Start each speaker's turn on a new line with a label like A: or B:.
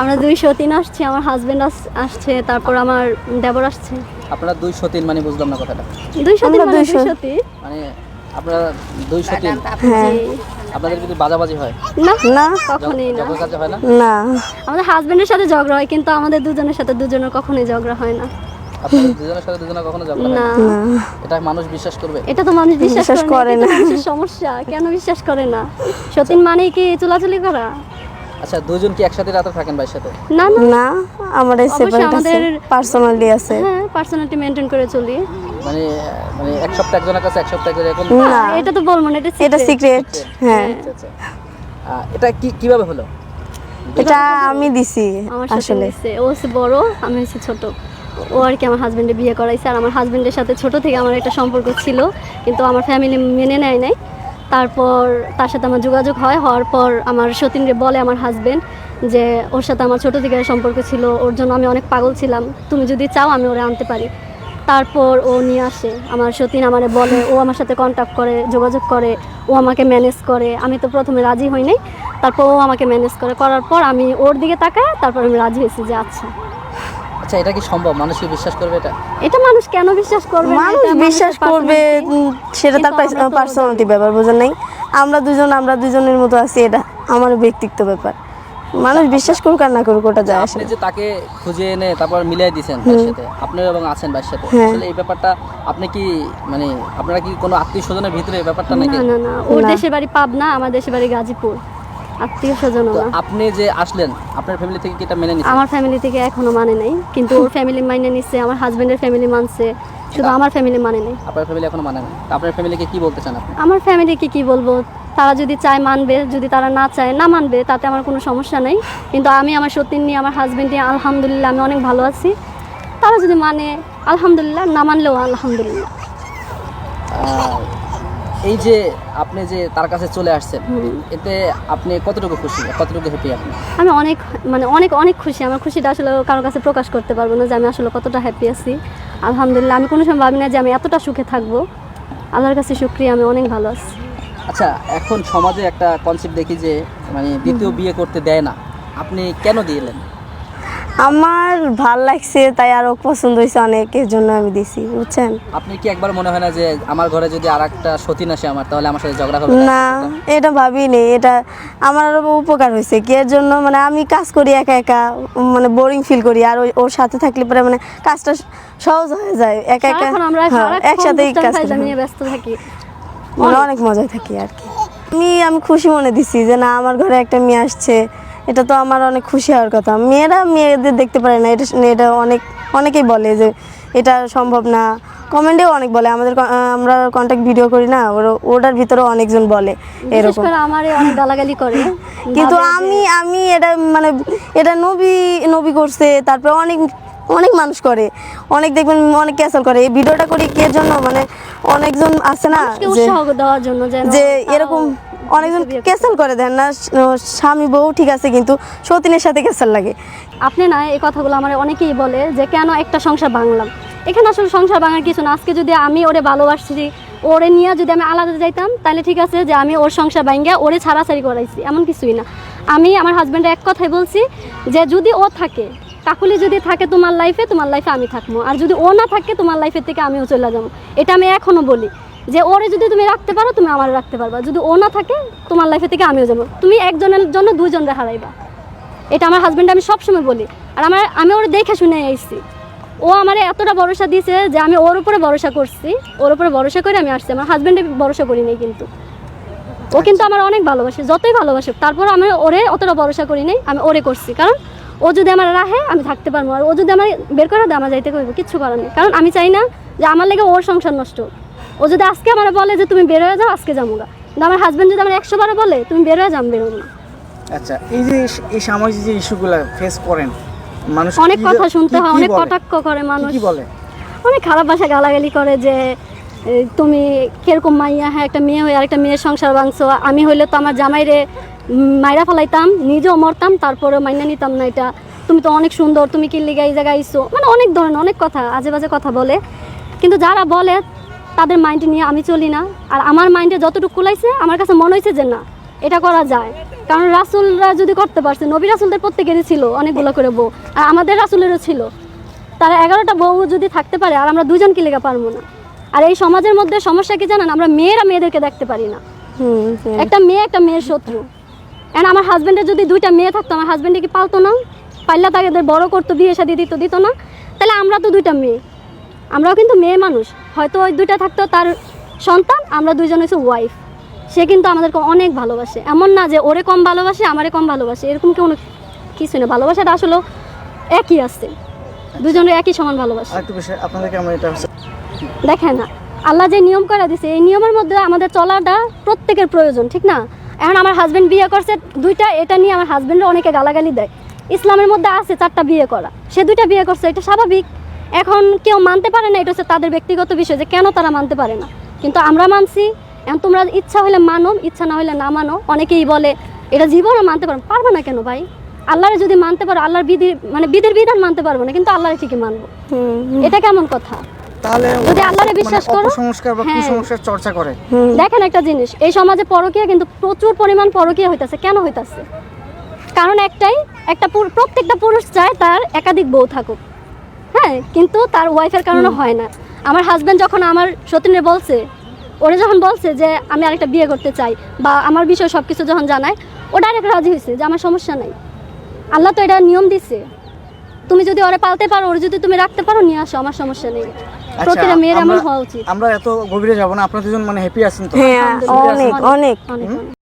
A: আমরা দুই সতীন আসছি আমার হাজবেন্ড আসছে তারপর আমার দেবর আসছে।
B: আপনারা দুই সতীন মানে বুঝলাম না কথাটা।
A: দুই সতীন মানে
C: দুই
A: দুই
C: সতী।
B: মানে আপনারা দুই সতীন।
C: হ্যাঁ।
B: আপনাদের কিন্তু বাজাবাজি হয়?
A: না
C: না।
A: কখনোই না।
B: যখন কাছে হয় না?
C: না।
A: আমাদের হাজবেন্ডের সাথে ঝগড়া হয় কিন্তু আমাদের দুজনের সাথে দুজনের কখনোই ঝগড়া হয় না।
B: আপনাদের দুজনের সাথে দুজনের কখনো ঝগড়া হয়
A: না?
B: না।
C: না।
B: এটা মানুষ বিশ্বাস করবে।
A: এটা তো মানুষ বিশ্বাস
C: বিশ্বাস
A: করে
C: করে
A: না
C: না।
A: এটাই তো মানুষের সমস্যা কেন বিশ্বাস করে না? সতীন মানে কি চুলাচুলি করা?
B: আচ্ছা দুজন কি একসাথে রাতে থাকেন ভাইয়ের সাথে?
A: না না।
C: না আমার
A: অবশ্যই
C: সেপারেট আছে
A: আমাদের-
C: পার্সোনালি আছে।
A: হ্যাঁ পার্সোনালিটি মেনটেন করে চলি।
B: মানে মানে এক সপ্তাহ একজনের কাছে এক সপ্তাহ করে এরকম?
C: না।
A: এটা তো বলব না এটা
C: এটা
A: secret।
C: সিক্রেট হ্যাঁ।
B: আচ্ছা, আচ্ছা। আহ, এটা কি কীভাবে হলো?
C: এটা আমি দিছি
A: আমার সাথে
C: আসলে।
A: হয়েছে। ও হচ্ছে বড় আমি হচ্ছে ছোট। ও আর কি আমার হাজবেন্ডে বিয়ে করাইছে আর আমার হাজবেন্ডের সাথে ছোট থেকে আমার একটা সম্পর্ক ছিল কিন্তু আমার ফ্যামিলি মেনে নেয় নাই। তারপর তার সাথে আমার যোগাযোগ হয়, হওয়ার পর আমার সতীনরে বলে আমার হাজবেন্ড যে ওর সাথে আমার ছোটো থেকে সম্পর্ক ছিল, ওর জন্য আমি অনেক পাগল ছিলাম, তুমি যদি চাও আমি ওরা আনতে পারি। তারপর ও নিয়ে আসে, আমার সতীন আমারে বলে, ও আমার সাথে কন্ট্যাক্ট করে, যোগাযোগ করে, ও আমাকে ম্যানেজ করে। আমি তো প্রথমে রাজি হই নাই, তারপর ও আমাকে ম্যানেজ করে। করার পর আমি ওর দিকে তাকায়, তারপর আমি রাজি হয়েছি যে আচ্ছা।
B: আচ্ছা এটা কি সম্ভব? মানুষ কি বিশ্বাস করবে এটা?
A: এটা মানুষ কেন বিশ্বাস করবে
C: মানুষ বিশ্বাস করবে সেটা তার পার্সোনালিটি ব্যাপার বোঝেন নাই? আমরা দুজন আমরা দুজনের মতো আছি এটা আমার ব্যক্তিত্ব ব্যাপার। মানুষ বিশ্বাস করুক আর না করুক ওটা যায় আসে।
B: আপনি যে তাকে খুঁজে এনে তারপর মিলিয়ে দিয়েছেন তার সাথে আপনি এবং আছেন ভাইয়ের সাথে
C: হ্যাঁ।
B: আসলে এই ব্যাপারটা আপনি কি মানে আপনারা কি কোনো আত্মীয় স্বজনের ভিতরে এই ব্যাপারটা নাকি?
A: না না না ওর
C: না।
A: দেশের বাড়ি পাবনা আমার দেশের বাড়ি গাজীপুর। আত্মীয় স্বজন
B: তো আপনি যে আসলেন আপনার ফ্যামিলি থেকে কি এটা মেনে নিছেন?
A: আমার ফ্যামিলি থেকে এখনও মানে নাই কিন্তু ওর ফ্যামিলি মাইনে নিচ্ছে আমার হাজবেন্ডের ফ্যামিলি মানছে শুধু আমার ফ্যামিলি মানে নেই।
B: আপনার ফ্যামিলি এখনও মানে না আপনার ফ্যামিলিকে কি বলতে চান আপনি?
A: আমার ফ্যামিলিকে কি বলব? তারা যদি চায় মানবে যদি তারা না চায় না মানবে তাতে আমার কোনো সমস্যা নেই। কিন্তু আমি আমার সতীন নিয়ে আমার হাজবেন্ড নিয়ে আলহামদুলিল্লাহ আমি অনেক ভালো আছি। তারা যদি মানে আলহামদুলিল্লাহ না মানলেও আলহামদুলিল্লাহ।
B: এই যে আপনি যে তার কাছে চলে আসছেন এতে আপনি কতটুকু খুশি? কতটুকু হ্যাপি আপনি?
A: আমি অনেক মানে অনেক অনেক খুশি। আমার খুশিটা আসলে কারোর কাছে প্রকাশ করতে পারব না যে আমি আসলে কতটা হ্যাপি আছি। আলহামদুলিল্লাহ আমি কোনো সময় ভাবি না যে আমি এতটা সুখে থাকব। আল্লাহর কাছে শুক্রিয়া আমি অনেক ভালো আছি।
B: আচ্ছা এখন সমাজে একটা কনসেপ্ট দেখি যে মানে দ্বিতীয় বিয়ে করতে দেয় না। আপনি কেন দিলেন?
C: আমার ভালো লাগছে তাই আরও পছন্দ হয়েছে অনেক এর জন্য আমি দিছি বুঝছেন?
B: আপনি কি একবার মনে হয় না যে আমার ঘরে যদি আর একটা সতীন আসে আমার তাহলে আমার সাথে ঝগড়া হবে?
C: না এটা ভাবি ভাবিনি এটা আমার আরও উপকার হয়েছে কি এর জন্য মানে আমি কাজ করি একা একা মানে বোরিং ফিল করি আর ওই- ওর সাথে থাকলে পরে মানে কাজটা সহজ হয়ে যায় একা একা হ্যাঁ, একসাথেই কাজ
A: নিয়ে ব্যস্ত থাকি।
C: মানে অনেক মজায় থাকি আর কি। আমি আমি খুশি মনে দিছি যে না আমার ঘরে একটা মেয়ে আসছে এটা তো আমার অনেক খুশি হওয়ার কথা। মেয়েরা মেয়েদের দেখতে পারে না এটা এটা অনেক অনেকেই বলে যে এটা সম্ভব না। কমেন্টেও অনেক বলে আমাদের আমরা কন্ট্যাক্ট ভিডিও করি না ওর- ওটার ভিতরেও অনেকজন বলে এরকম।
A: আমারে অনেক গালাগালি করে।
C: কিন্তু আমি আমি এটা মানে এটা নবী নবী করছে তারপরে অনেক অনেক মানুষ করে। অনেক দেখবেন অনেক ক্যাসেল করে। এই ভিডিওটা করি কে জন্য? মানে অনেকজন আছে না যে এরকম অনেকজন ক্যাসেল করে দেন না স্বামী বউ ঠিক আছে কিন্তু সতীনের সাথে ক্যাসেল লাগে।
A: আপনি না এই কথাগুলো আমার অনেকেই বলে যে, কেন একটা সংসার ভাঙলাম? এখানে আসলে সংসার ভাঙার কিছু না। আজকে যদি আমি ওরে ভালোবাসছি, ওরে নিয়ে যদি আমি আলাদা যাইতাম তাহলে ঠিক আছে যে আমি ওর সংসার ভাঙ্গিয়া ওরে ছাড়াছাড়ি করাইছি। এমন কিছুই না। আমি আমার হাজব্যান্ডের এক কথাই বলছি যে, যদি ও থাকে কাকুলি যদি থাকে তোমার লাইফে তোমার লাইফে আমি থাকব আর যদি ও না থাকে, তোমার লাইফের থেকে আমিও চলে যাব। এটা আমি এখনও বলি। যে ওরে যদি তুমি রাখতে পারো, তুমি আমার রাখতে পারবা। যদি ও না থাকে, তোমার লাইফে থেকে আমিও যাব। তুমি একজনের জন্য দুজনরে হারাইবা। এটা আমার হাজব্যান্ড আমি সবসময় বলি। আর আমার, আমি ওর দেখে শুনে এসেছি ও আমার এতটা ভরসা দিয়েছে যে আমি ওর উপরে ভরসা করছি। ওর উপরে ভরসা করে আমি আসছি। আমার হাজব্যান্ডে ভরসা করি নাই কিন্তু। ও কিন্তু আমার অনেক ভালোবাসে, যতই ভালোবাসে তারপর আমি ওরে অতটা ভরসা করি নাই, আমি ওরে করছি। কারণ ও যদি আমার রাহে, আমি থাকতে পারব। আর ও যদি আমার বের করে দেয়, আমার যাইতে করব কিচ্ছু করার নেই। কারণ আমি চাই না যে আমার লেগে ওর সংসার নষ্ট হোক। ও যদি আজকে আমার বলে যে তুমি বের হয়ে যাও আজকে যাব কিন্তু আমার হাজব্যান্ড যদি আমার একশো বারে বলে তুমি বের হয়ে যাও আমি বেরোবো না।
D: আচ্ছা এই যে এই সামাজিক যে ইস্যুগুলো ফেস করেন মানুষ
A: অনেক কথা শুনতে হয় অনেক কটাক্ষ করে মানুষ
D: কি বলে?
A: অনেক খারাপ ভাষা গালাগালি করে যে তুমি কীরকম মাইয়া হ্যাঁ একটা মেয়ে হয়ে আরেকটা মেয়ের সংসার ভাঙছো আমি হইলে তো আমার জামাইরে মাইরা ফেলাইতাম নিজেও মরতাম তারপরে মাইনা নিতাম না এটা। তুমি তো অনেক সুন্দর তুমি কি লিগা এই জায়গায় আইসো মানে অনেক ধরনের অনেক কথা আজে বাজে কথা বলে। কিন্তু যারা বলে তাদের মাইন্ড নিয়ে আমি চলি না। আর আমার মাইন্ডে যতটুকু কুলাইছে আমার কাছে মনে হয়েছে যে না এটা করা যায়। কারণ রাসুলরা যদি করতে পারছে নবী রাসুলদের প্রত্যেকেরই ছিল অনেকগুলো করে বউ আর আমাদের রাসুলেরও ছিল। তারা এগারোটা বউ যদি থাকতে পারে আর আমরা দুজন কি লেখা পারব না। আর এই সমাজের মধ্যে সমস্যা কি জানেন? আমরা মেয়েরা মেয়েদেরকে দেখতে পারি না। একটা মেয়ে একটা মেয়ের শত্রু। এখন আমার হাজবেন্ডের যদি দুইটা মেয়ে থাকতো আমার হাজবেন্ডে কি পালতো না? পাইলে তাকে বড় করতো বিয়ে শাদি দিত দিত না? তাহলে আমরা তো দুইটা মেয়ে। আমরাও কিন্তু মেয়ে মানুষ। হয়তো ওই দুইটা থাকতো তার সন্তান আমরা দুইজন হচ্ছে ওয়াইফ সে কিন্তু আমাদেরকে অনেক ভালোবাসে। এমন না যে ওরে কম ভালোবাসে আমারে কম ভালোবাসে। এরকম কোনো কিছু না। ভালোবাসাটা আসলে একই আছে। দুজনের একই সমান ভালোবাসে।
D: আপনাদেরকে আমরা এটা হচ্ছে?
A: দেখেন না আল্লাহ যে নিয়ম করে দিছে এই নিয়মের মধ্যে আমাদের চলাটা প্রত্যেকের প্রয়োজন ঠিক না? এখন আমার হাজবেন্ড বিয়ে করছে দুইটা এটা নিয়ে আমার হাজবেন্ডের অনেকে গালাগালি দেয়। ইসলামের মধ্যে আছে চারটা বিয়ে করা। সে দুইটা বিয়ে করছে এটা স্বাভাবিক। এখন কেউ মানতে পারে না এটা হচ্ছে তাদের ব্যক্তিগত বিষয় যে কেন তারা মানতে পারে না। কিন্তু আমরা মানছি এখন তোমরা ইচ্ছা হলে মানো ইচ্ছা না হলে না মানো। অনেকেই বলে এটা জীবনও মানতে পারো পারব না কেন ভাই? আল্লাহরে যদি মানতে পারো আল্লাহর বিধি মানে বিধির বিধান মানতে পারব না কিন্তু আল্লাহরে ঠিকই মানবো? এটা কেমন কথা?
D: তাহলে
A: যদি আল্লাহরে বিশ্বাস করো,
D: সংস্কার বা
A: হ্যাঁ।
D: কুসংস্কার চর্চা করে।
A: দেখেন একটা জিনিস এই সমাজে পরকীয়া কিন্তু প্রচুর পরিমাণ পরকীয়া হইতাছে। কেন হইতাছে? কারণ একটাই একটা প্রত্যেকটা পুরুষ চায় তার একাধিক বউ থাকুক। হ্যাঁ কিন্তু তার ওয়াইফের কারণে হয় না। আমার হাজব্যান্ড যখন আমার সতীনে বলছে ওরে যখন বলছে যে আমি আরেকটা বিয়ে করতে চাই বা আমার বিষয় সব কিছু যখন জানায় ও ডাইরেক্ট রাজি হয়েছে যে আমার সমস্যা নাই। আল্লাহ তো এটা নিয়ম দিছে। তুমি যদি ওরে পালতে পারো ওরে যদি তুমি রাখতে পারো নিয়ে আসো আমার সমস্যা নেই। প্রতিটা মেয়ের এমন হওয়া উচিত।
D: আমরা এত গভীরে যাব না আপনারা দুজন মানে হ্যাপি আছেন তো?
C: হ্যাঁ অনেক
A: অনেক অনেক।